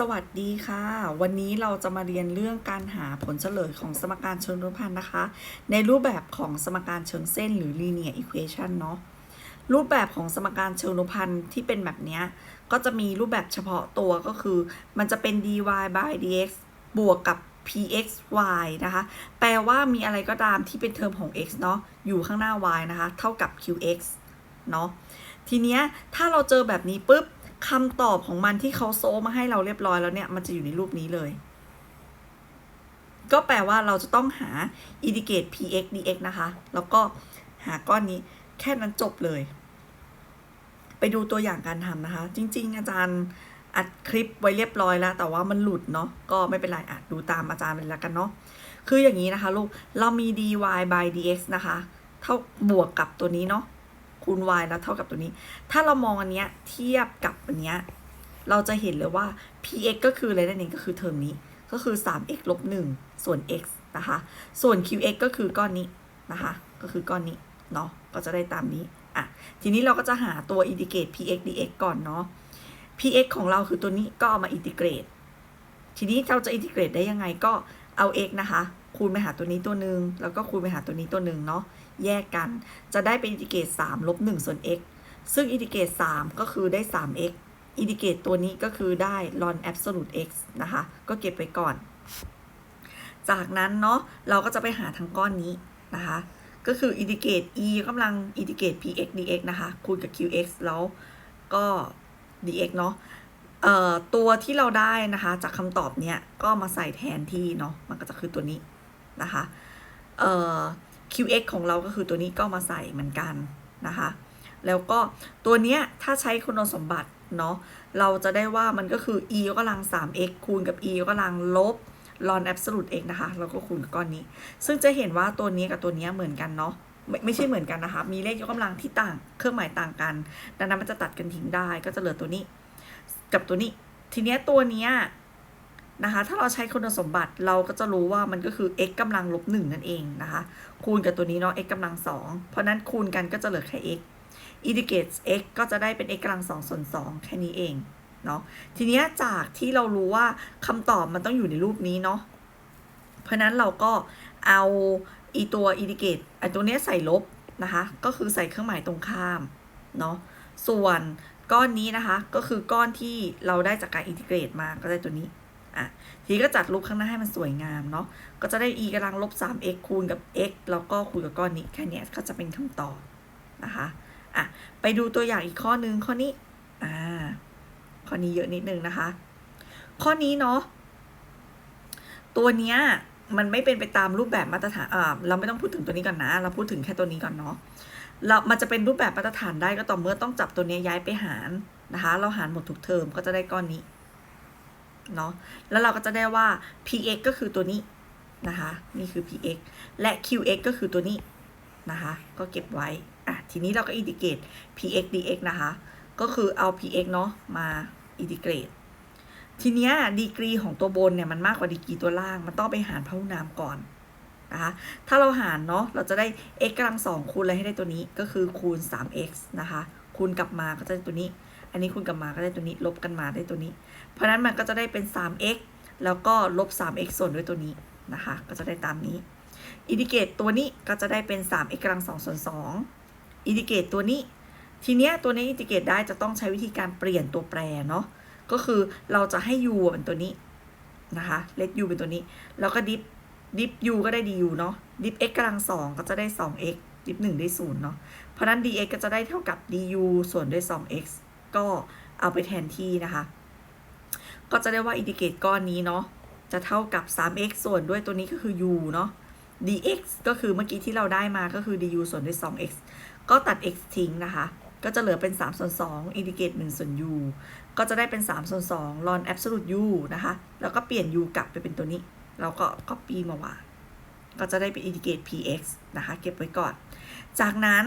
สวัสดีค่ะ วันนี้เราจะมาเรียนเรื่องการหาผลเฉลยของสมการเชิงรูปพันธ์นะคะ ในรูปแบบของสมการเชิงเส้นหรือ linear equation เนาะรูปแบบของสมการเชิงรูปพันธ์ที่เป็นแบบนี้ก็จะมีรูปแบบเฉพาะตัวก็คือ มันจะเป็น dy by dx บวกกับ pxy นะคะ แปลว่ามีอะไรก็ตามที่เป็นเทอมของ x เนาะอยู่ข้างหน้า y นะคะ เท่ากับ qx เนาะทีเนี้ยถ้าเราเจอแบบนี้ปุ๊บ คำตอบของมันที่เขาโซมาให้เราเรียบร้อยแล้วเนี่ย มันจะอยู่ในรูปนี้เลย ก็แปลว่าเราจะต้องหา indicate px dx นะคะ แล้วก็หาก้อนนี้แค่นั้นจบเลย ไปดูตัวอย่างการทำนะคะ จริง ๆ อาจารย์อัดคลิปไว้เรียบร้อยแล้ว แต่ว่ามันหลุดเนาะก็ไม่เป็นไรอะดูตามอาจารย์ไปแล้วกันเนาะคืออย่างนี้นะคะ ลูกเรามี dy by dx นะคะ เท่าบวกกับตัวนี้เนาะ คูณ y แล้วเท่ากับตัวนี้ ถ้าเรามองอันเนี้ยเทียบกับอันเนี้ยเราจะเห็นเลยว่า px ก็คืออะไรนั่นเองก็คือเทอมนี้ก็คือ 3x ลบ1ส่วน x นะคะ ส่วน qx ก็คือก้อนนี้นะคะ ก็คือก้อนนี้เนาะ ก็จะได้ตามนี้ อะ ทีนี้เราก็จะหาตัว indicate px dx ก่อนเนาะ px ของเราคือตัวนี้ก็เอามา integrate ทีนี้เราจะ integrate ได้ยังไงก็เอา x นะคะ คูณไปหาตัวนี้ตัวหนึ่งแล้วก็คูณไปหาตัวนี้ตัวหนึ่งเนาะ แยกกัน จะได้เป็น integrate 3ลบ1ส่วน x ซึ่ง integrate 3ก็คือได้ 3x indicate ตัวนี้ก็คือได้ ln absolute x นะคะ ก็เก็บไว้ก่อน จากนั้นเนาะเราก็จะไปหาทั้งก้อนนี้นะคะ ก็คือ indicate e กำลัง indicate px dx นะคะคูณกับ qx แล้วก็ dx เนาะเอ่อตัวที่เราได้นะคะจากคำตอบเนี้ยก็มาใส่แทนที่เนาะมันก็จะคือตัวนี้นะคะเอ่อ qx ของเราก็คือตัวนี้ก็มาใส่เหมือนกันนะคะ แล้วก็ตัวเนี้ยถ้าใช้คุณสมบัติเนาะเราจะได้ว่ามันก็คือ e ยกกำลัง 3x คูณกับ e ยกกำลังลบ ln absolute x นะคะ แล้วก็คูณกับก้อนนี้ ซึ่งจะเห็นว่าตัวนี้กับตัวนี้เหมือนกันเนาะไม่ไม่ใช่เหมือนกันนะคะ มีเลขยกกำลังที่ต่าง เครื่องหมายต่างกัน ดังนั้นมันจะตัดกันทิ้งได้ ก็จะเหลือตัวนี้ กับตัวนี้ ทีเนี้ยตัวเนี้ย นะคะถ้าเราใช้คุณสมบัติเราก็จะรู้ว่ามันก็คือ x กำลังลบหนึ่งนั่นเองนะคะคูณกับตัวนี้เนาะ x กำลังสองเพราะนั้นคูณกันก็จะเหลือแค่ x indicate x ก็จะได้เป็น x กำลังสองส่วนสองแค่นี้เองเนาะทีนี้จากที่เรารู้ว่าคำตอบมันต้องอยู่ในรูปนี้เนาะเพราะนั้นเราก็เอาอีตัว indicate ไอตัวนี้ใส่ลบนะคะก็คือใส่เครื่องหมายตรงข้ามเนาะส่วนก้อนนี้นะคะก็คือก้อนที่เราได้จากการ integrate มาก็ได้ตัวนี้ อะทีก็จัดรูปข้างหน้าให้มันสวยงามเนาะก็จะได้ e กำลังลบ 3x คูณกับ x แล้วก็คูณกับก้อนนี้แค่เนี้ยก็จะเป็นคำตอบนะคะอะไปดูตัวอย่างอีกข้อนึงข้อนี้อ่าข้อนี้เยอะนิดนึงนะคะ ข้อนี้เนาะตัวเนี้ยมันไม่เป็นไปตามรูปแบบมาตรฐานอ่าเราไม่ต้องพูดถึงตัวนี้ก่อนนะ เราพูดถึงแค่ตัวนี้ก่อนเนาะเรามันจะเป็นรูปแบบมาตรฐานได้ก็ต่อเมื่อต้องจับตัวเนี้ยย้ายไปหารนะคะ เราหารหมดทุกเทอมก็จะได้ก้อนนี้ เนาะแล้วเราก็จะได้ว่า px ก็คือตัวนี้นะคะ นี่คือ px และ qx ก็คือตัวนี้นะคะ ก็เก็บไว้ อะ ทีนี้เราก็ integrate px dx นะคะ ก็คือเอา px เนาะมา integrate ทีเนี้ยดีกรีของตัวบนเนี่ยมันมากกว่าดีกรีตัวล่าง มันต้องไปหารพหุนามก่อนนะคะ ถ้าเราหารเนาะ เราจะได้ x กำลังสองคูณอะไรให้ได้ตัวนี้ ก็คือคูณ 3x นะคะ คูณกลับมาก็จะได้ตัวนี้ อันนี้คูณกับมาก็ได้ตัวนี้ ลบกันมาได้ตัวนี้ เพราะฉะนั้นมันก็จะได้เป็น 3x แล้วก็ลบ 3x ส่วนด้วยตัวนี้นะคะ ก็จะได้ตามนี้อินดิเกตตัวนี้ก็จะได้เป็น 3x กำลัง2ส่วน2อินดิเกตตัวนี้ ทีเนี้ยตัวนี้อินดิเกตได้จะต้องใช้วิธีการเปลี่ยนตัวแปรเนาะ ก็คือเราจะให้ u เป็นตัวนี้นะคะ let u เป็นตัวนี้ แล้วก็ดิฟดิฟ u ก็ได้ du เนาะ ดิฟ x กำลัง 2 ก็จะได้ 2x ดิฟ 1 ได้0เนาะ เพราะนั้น dx ก็จะได้เท่ากับ du ส่วนด้วย 2x ก็เอาไปแทนที่นะคะ ก็จะได้ว่าอินดิเกรตก้อนนี้เนาะจะเท่ากับ 3x ส่วนด้วยตัวนี้ก็คือ u เนาะ dx ก็คือเมื่อกี้ที่เราได้มาก็คือ du ส่วนด้วย 2x ก็ตัด x ทิ้งนะคะ ก็จะเหลือเป็น 3 ส่วน2อินดิเกรต1ส่วน u ก็จะได้เป็น 3 ส่วน2 ln absolute u นะคะ แล้วก็เปลี่ยน u กลับไปเป็นตัวนี้แล้วก็ copy มาวาง ก็จะได้เป็น indicate px นะคะ เก็บไว้ก่อน จากนั้น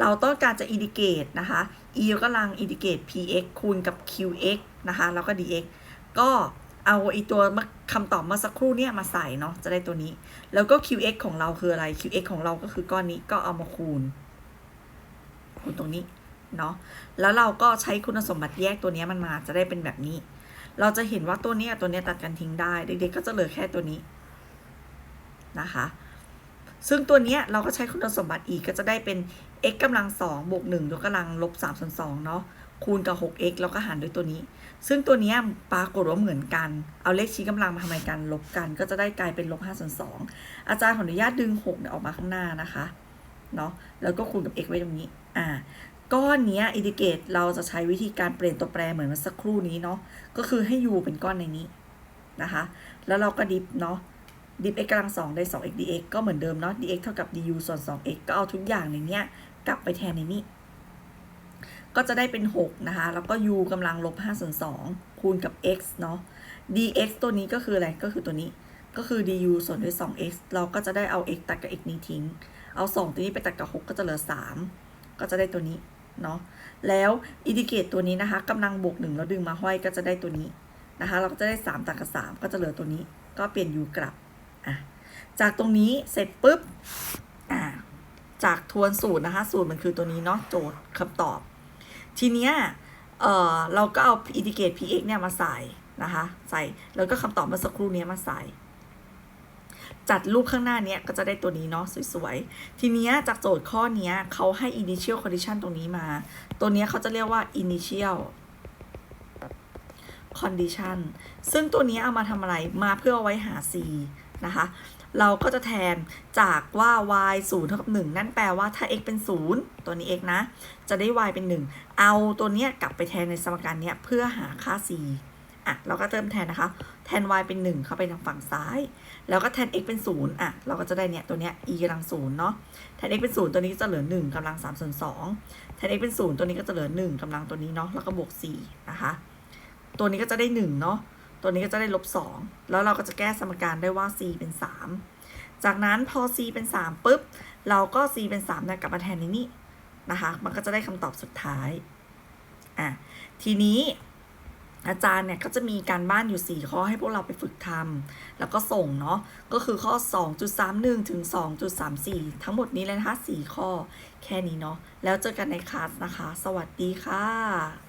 เราต้องการจะ indicate นะคะ e ยกำลัง indicate px คูณกับ qx นะคะ แล้วก็ dx ก็เอาไอตัวคำตอบเมื่อสักครู่เนี่ยมาใส่เนาะ จะได้ตัวนี้ แล้วก็ qx ของเราคืออะไร qx ของเราก็คือก้อนนี้ ก็เอามาคูณ คูณตรงนี้เนาะ แล้วเราก็ใช้คุณสมบัติแยกตัวนี้มันมา จะได้เป็นแบบนี้ เราจะเห็นว่าตัวเนี้ยตัวเนี้ยตัดกันทิ้งได้ เด็กๆก็จะเหลือแค่ตัวนี้ นะคะ ซึ่งตัวนี้เราก็ใช้คุณสมบัติอีกก็จะได้เป็น x กำลังสองบวกหนึ่งยกกำลังลบสามส่วนสองเนาะคูณกับ 6x แล้วก็หารด้วยตัวนี้ ซึ่งตัวนี้ปรากฏว่าเหมือนกัน เอาเลขชี้กำลังมาทำไมกันลบกัน ก็จะได้กลายเป็นลบ5ส่วน2อาจารย์ขออนุญาตดึง6เนี่ยออกมาข้างหน้านะคะเนาะแล้วก็คูณกับ x ไว้ตรงนี้อ่าก้อนนี้อินดิเกตเราจะใช้วิธีการเปลี่ยนตัวแปรเหมือนเมื่อสักครู่นี้เนาะก็คือให้ u เป็นก้อนในนี้นะคะ แล้วเราก็ดิฟเนาะ ดิฟ x กำลังสองได้ 2x dx ก็เหมือนเดิมเนาะ dx เท่ากับ du ส่วน 2x ก็เอาทุกอย่างในเนี้ยกลับไปแทนในนี้ ก็จะได้เป็น 6 นะคะ แล้วก็ u กำลังลบ5ส่วน2คูณกับ x เนาะ dx ตัวนี้ก็คืออะไร ก็คือตัวนี้ ก็คือ du ส่วนด้วย 2x เราก็จะได้เอา x ตัดกับ x นี้ทิ้ง เอา 2 ตัวนี้ไปตัดกับ 6 ก็จะเหลือ 3 ก็จะได้ตัวนี้ เนาะ แล้วอินดิเกตตัวนี้นะคะกำลังบวก1แล้วดึงมาห้อยก็จะได้ตัวนี้นะคะ เราก็จะได้ 3 ตัดกับ 3 ก็จะเหลือตัวนี้ ก็เปลี่ยน u กลับ อะจากตรงนี้เสร็จปุ๊บอ่าจากทวนสูตรนะคะ สูตรมันคือตัวนี้เนาะโจทย์คำตอบ ทีเนี้ยเออเราก็เอา indicate px เนี่ยมาใส่นะคะ ใส่แล้วก็คำตอบเมื่อสักครู่เนี้ยมาใส่ จัดรูปข้างหน้าเนี้ยก็จะได้ตัวนี้เนาะสวยๆ ทีเนี้ยจากโจทย์ข้อเนี้ยเขาให้ initial condition ตรงนี้มา ตัวเนี้ยเขาจะเรียกว่า initial condition ซึ่งตัวนี้เอามาทำอะไรมาเพื่อเอาไว้หา c นะคะ เราก็จะแทนจากว่า y 0เท่ากับ1 นั่นแปลว่าถ้า x เป็น 0 ตัวนี้ x นะ จะได้ y เป็น 1 เอาตัวเนี้ยกลับไปแทนในสมการเนี้ยเพื่อหาค่า c อะ เราก็เติมแทนนะคะ แทน y เป็น 1 เข้าไปทางฝั่งซ้าย แล้วก็แทน x เป็น 0 อะ เราก็จะได้เนี่ย ตัวเนี้ย e กำลัง0เนาะ แทน x เป็น 0 ตัวนี้จะเหลือ 1กำลัง3ส่วน2แทน x เป็น 0 ตัวนี้ก็จะเหลือ 1กำลังตัวนี้เนาะ แล้วก็บวก4นะคะ ตัวนี้ก็จะได้1เนาะ ตัวนี้ก็จะได้ลบ 2 แล้วเราก็จะแก้สมการได้ว่า c เป็น 3 จากนั้นพอ c เป็น 3ปุ๊บ เราก็ c เป็น3เนี่ยกลับมาแทนในนี้นะคะ มันก็จะได้คำตอบสุดท้าย อะ ทีนี้อาจารย์เนี่ยก็จะมีการบ้านอยู่ 4 ข้อให้พวกเราไปฝึกทำแล้วก็ส่งเนาะ ก็คือข้อ 2.31 ถึง 2.34 ทั้งหมดนี้เลยนะคะ4ข้อ แค่นี้เนาะ แล้วเจอกันในคลาสนะคะ สวัสดีค่ะ